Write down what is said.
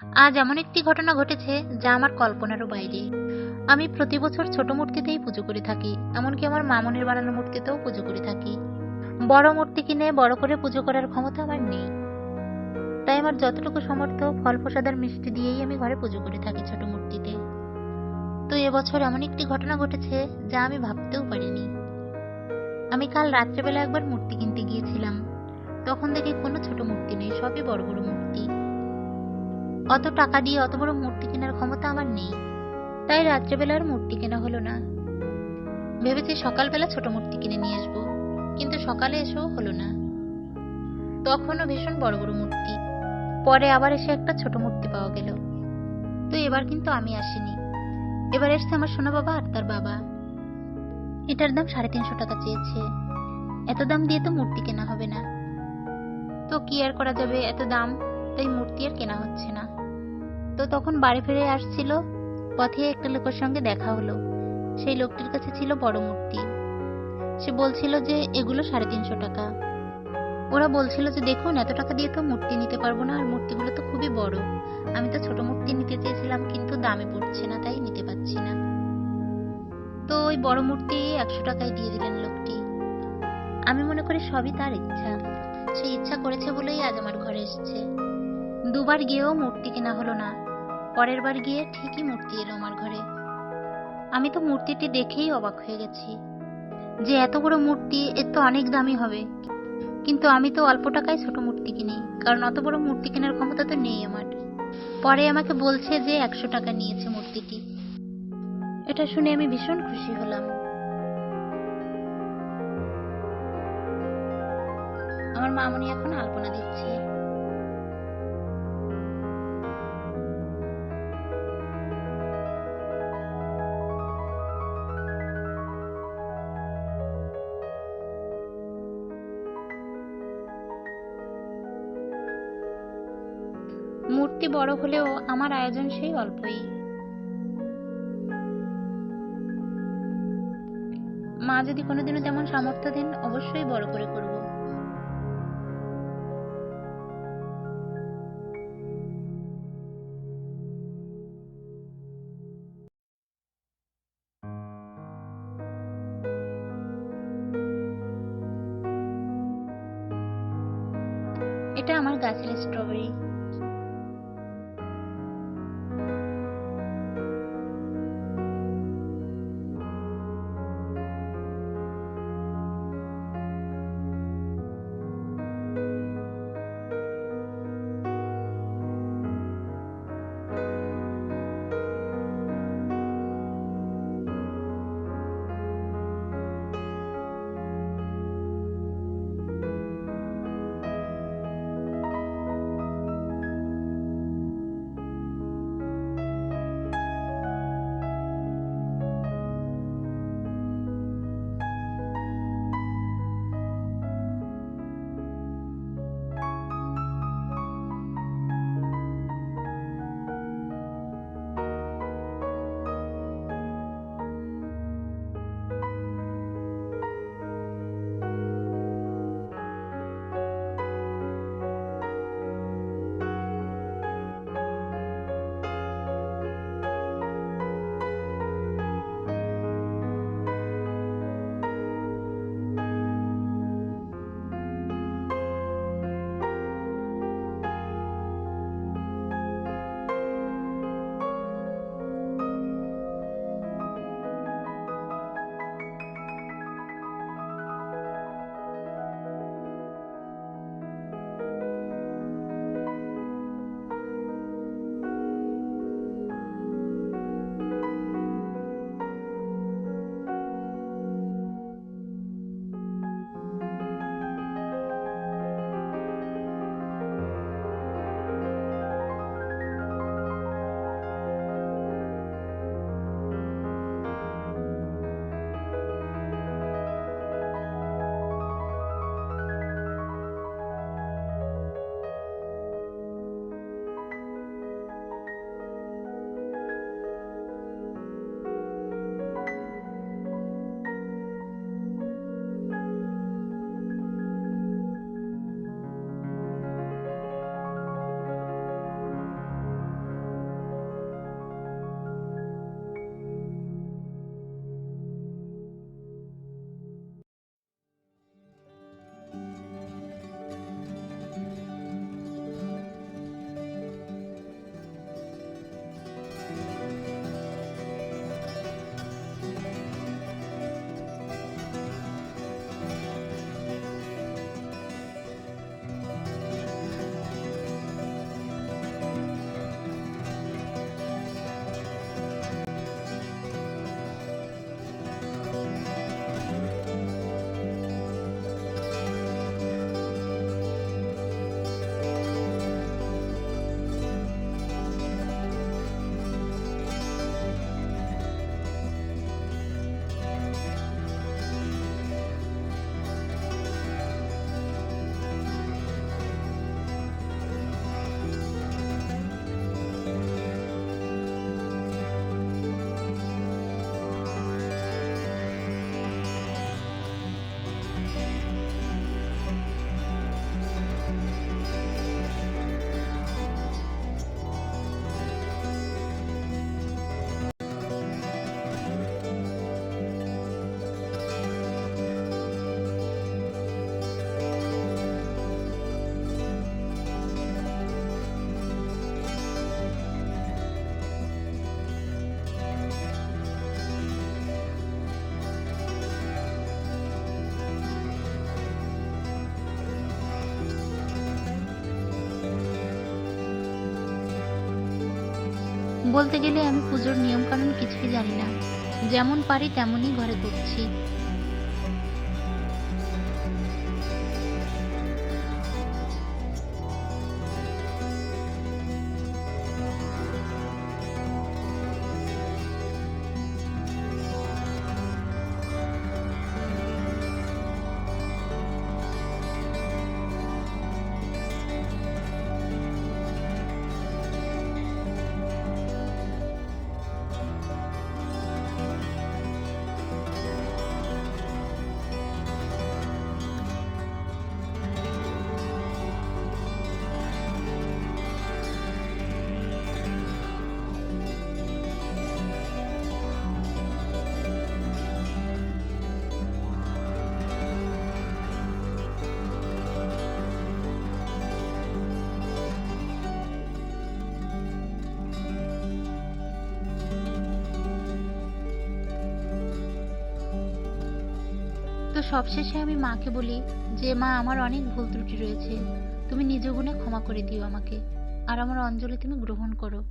আজ এমন একটি ঘটনা ঘটেছে যা আমার কল্পনারও বাইরে। আমি প্রতি বছর ছোট মূর্তিতেই পুজো করে থাকি, এমনকি আমার মামনের বানানো মূর্তিতেও পুজো করে থাকি। বড় মূর্তি কিনে বড় করে পুজো করার ক্ষমতা আমার নেই। তাই আমার যতটুকু সামর্থ্য, ফল প্রসাদ আর মিষ্টি দিয়েই আমি ঘরে পুজো করে থাকি ছোট মূর্তিতে। তো এবছর এমন একটি ঘটনা ঘটেছে যা আমি ভাবতেও পারিনি। আমি কাল রাত্রেবেলা একবার মূর্তি কিনতে গিয়েছিলাম। তখন দেখি কোনো ছোট মূর্তি নেই, সবই বড় বড় মূর্তি। অত টাকা দিয়ে অত বড় মূর্তি কেনার ক্ষমতা আমার নেই। তাই রাত্রেবেলার মূর্তি কেনা হলো না। ভেবেছি সকালবেলা ছোট মূর্তি কিনে নিয়ে আসব, কিন্তু সকালে এসেও হলো না। তখনও ভীষণ বড় বড় মূর্তি। পরে আবার এসে একটা ছোট মূর্তি পাওয়া গেল। তো এবার কিন্তু আমি আসিনি। এবার এসছে আমার সোনা বাবা আর তার বাবা। এটার দাম সাড়ে তিনশো টাকা চেয়েছে। এত দাম দিয়ে তো মূর্তি কেনা হবে না। তো কি আর করা যাবে? এত দাম, তাই মূর্তি আর কেনা হচ্ছে না। তো তখন বাড়ি ফিরে আসছিল। পথে একটা লোকের সঙ্গে দেখা হলো। সেই লোকটির কাছে ছিল বড় মূর্তি। সে বলছিল যে, এগুলো সাড়ে তিনশো টাকা। ওরা বলছিল যে, দেখুন, এত টাকা দিয়ে তো মূর্তি নিতে পারব না। আর মূর্তিগুলো তো খুবই বড়। আমি তো ছোট মূর্তি নিতে চেয়েছিলাম, কিন্তু দামে পড়ছে না, তাই নিতে পারছি না। তো ওই বড় মূর্তি একশো টাকায় দিয়ে দিলেন লোকটি। আমি মনে করি সবই তার ইচ্ছা। সে ইচ্ছা করেছে বলেই আজ আমার ঘরে এসেছে। দুবার গিয়েও মূর্তি কেনা হলো না। পরের বার গিয়ে ঠিকই মূর্তি এলো আমার ঘরে। আমি তো মূর্তিটি দেখেই অবাক হয়ে গেছি যে এত বড় মূর্তি, এর তো অনেক দামি হবে। কিন্তু আমি তো অল্প টাকায় ছোট মূর্তি কিনি, কারণ অত বড় মূর্তি কেনার ক্ষমতা তো নেই আমার। পরে আমাকে বলছে যে একশো টাকা নিয়েছে মূর্তিটি। এটা শুনে আমি ভীষণ খুশি হলাম। আমার মামনি এখন আলপনা দিচ্ছে মূর্তি বড় হলেও আমার আয়োজন সেই অল্পই। মা যদি কোনোদিনও তেমন সামর্থ্য দেন, অবশ্যই বড় করে করব। এটা আমার গাছের স্ট্রবেরি বলতে গেলে আমি পুজোর নিয়মকানুন কিছুই জানি না। যেমন পারি তেমনই ঘরে করছি। তো সবশেষে আমি মাকে বলি যে, মা, আমার অনেক ভুল ত্রুটি রয়েছে। তুমি নিজ গুণে ক্ষমা করে দিও আমাকে। আর আমার অঞ্জলি তুমি গ্রহণ করো।